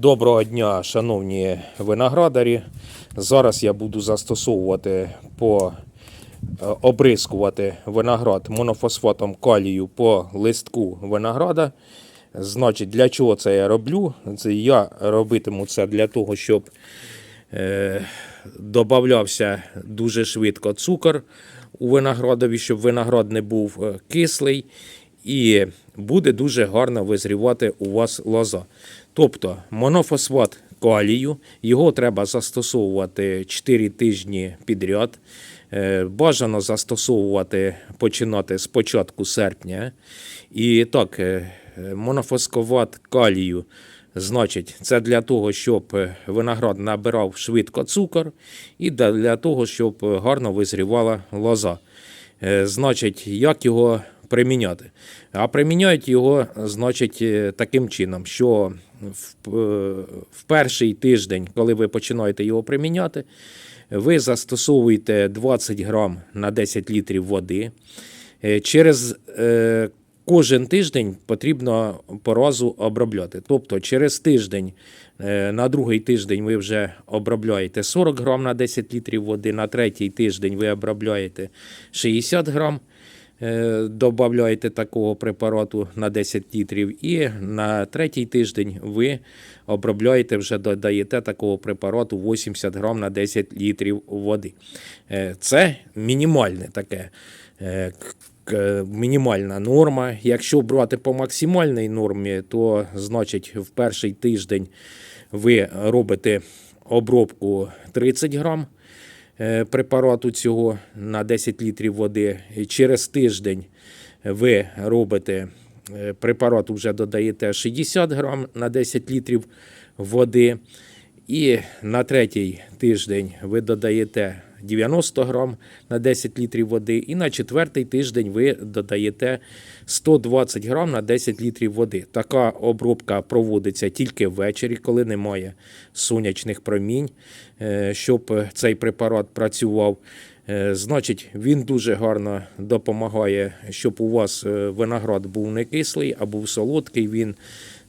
Доброго дня, шановні виноградарі. Зараз я буду застосовувати по е, обрискувати виноград монофосфатом калію по листку винограда. Значить, для чого це я роблю? Це я робитиму це для того, щоб е, додавався дуже швидко цукор у виноградові, щоб виноград не був е, кислий. І буде дуже гарно визрівати у вас лоза. Тобто монофосфат калію, його треба застосовувати 4 тижні підряд. Е, Бажано застосовувати починати з початку серпня. І так, е, монофосфат калію, значить, це для того, щоб е, виноград набирав швидко цукор, і для того, щоб гарно визрівала лоза. Значить, як його приміняти? А приміняють його, значить, е, таким чином, що в, е, в перший тиждень, коли ви починаєте його приміняти, ви застосовуєте 20 грам на 10 літрів води. Е, Через кожен тиждень потрібно по разу обробляти. Тобто через тиждень, на другий тиждень ви вже обробляєте 40 грам на 10 літрів води, на третій тиждень ви обробляєте 60 грам. Е, Додаєте такого препарату на 10 літрів, і на третій тиждень ви обробляєте, вже додаєте такого препарату 80 грам на 10 літрів води. Е, Це мінімальне таке е, мінімальна норма. Якщо брати по максимальній нормі, то значить в перший тиждень ви робите обробку 30 грам препарату цього на 10 літрів води. Через тиждень ви робите препарат, препарату, вже додаєте 60 грам на 10 літрів води. І на третій тиждень ви додаєте 90 грам на 10 літрів води. І на четвертий тиждень ви додаєте 120 грам на 10 літрів води. Така обробка проводиться тільки ввечері, коли немає сонячних промінь, е, щоб цей препарат працював. Е, Значить, він дуже гарно допомагає, щоб у вас е, виноград був не кислий, а був солодкий. Він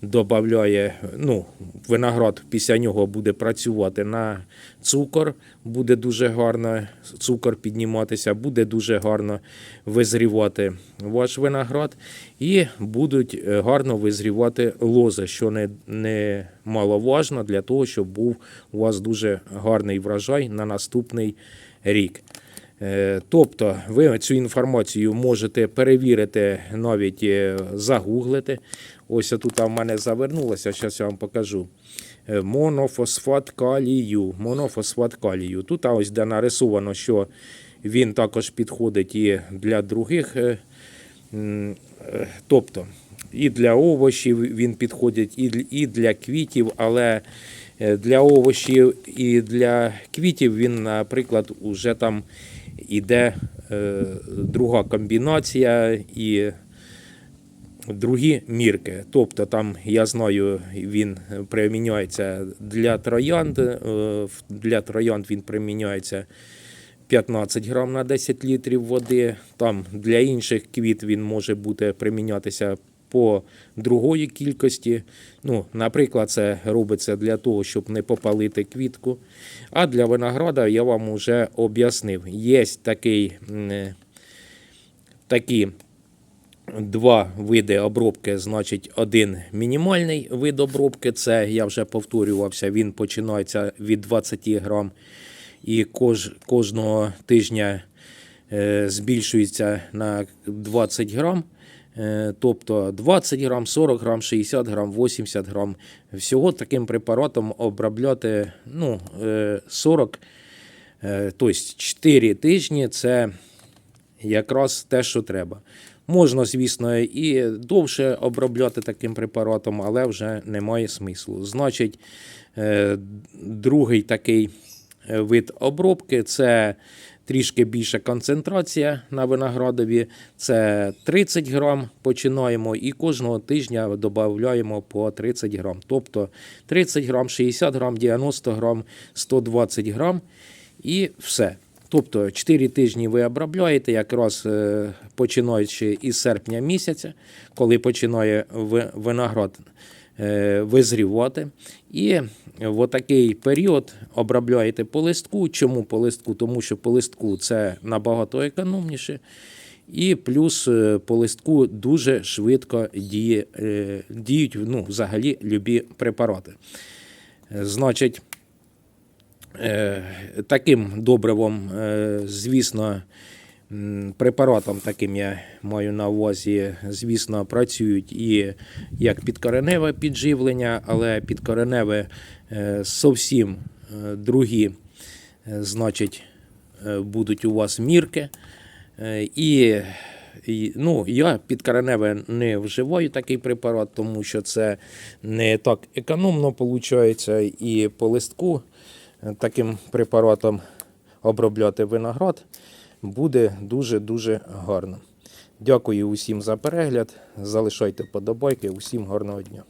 додає, ну, виноград після нього буде працювати на цукор, буде дуже гарно цукор підніматися, буде дуже гарно визрівати ваш виноград, і будуть е, гарно визрівати лози, що не, не маловажно для того, щоб був у вас дуже гарний врожай на наступний рік. Е, Тобто ви цю інформацію можете перевірити, навіть е, загуглити. Ось тут в мене завернулося, зараз я вам покажу. Е, Монофосфат калію. Монофосфат калію. Тут ось де нарисовано, що він також підходить і для других. Тобто і для овочів він підходить, і для- квітів, але для овочів і для квітів він, наприклад, уже там іде е, друга комбінація і другі мірки. Тобто там, я знаю, він приміняється для троянд. е, Для троянд він приміняється 15 грам на 10 літрів води. Там для інших квіт він може бути примінятися по другої кількості. Ну, наприклад, це робиться для того, щоб не попалити квітку. А для винограда я вам вже об'яснив. Є такий, е, такі два види обробки, значить, один мінімальний вид обробки, це я вже повторювався, він починається від 20 грам і кож, кожного тижня е, збільшується на 20 грам. Е, Тобто 20 грам, 40 грам, 60 грам, 80 грам. Всього таким препаратом обробляти ну, е, 40, е, тобто 4 тижні це якраз те, що треба. Можна, звісно, і довше обробляти таким препаратом, але вже немає смислу. Значить, е, другий такий е, вид обробки це трішки більша концентрація на виноградові. Це 30 грам починаємо і кожного тижня додаємо по 30 грам. Тобто 30 грам, 60 грам, 90 грам, 120 грам і все. Тобто 4 тижні ви обробляєте, якраз е, починаючи із серпня місяця, коли починає виноград визрівати. І в отакий період обробляєте по листку. Чому по листку? Тому що по листку це набагато економніше. І плюс е, по листку дуже швидко діє, е, діють ну, взагалі любі препарати. Е, Значить, е, таким добривом, е, звісно, препаратом таким я маю на увазі, звісно, працюють і як підкореневе підживлення, але підкореневе е, зовсім е, другі, е, значить, будуть у вас мірки. І, ну, я підкореневе не вживаю такий препарат, тому що це не так економно виходить. І по листку таким препаратом обробляти виноград буде дуже-дуже гарно. Дякую усім за перегляд. Залишайте подобайки. Усім гарного дня.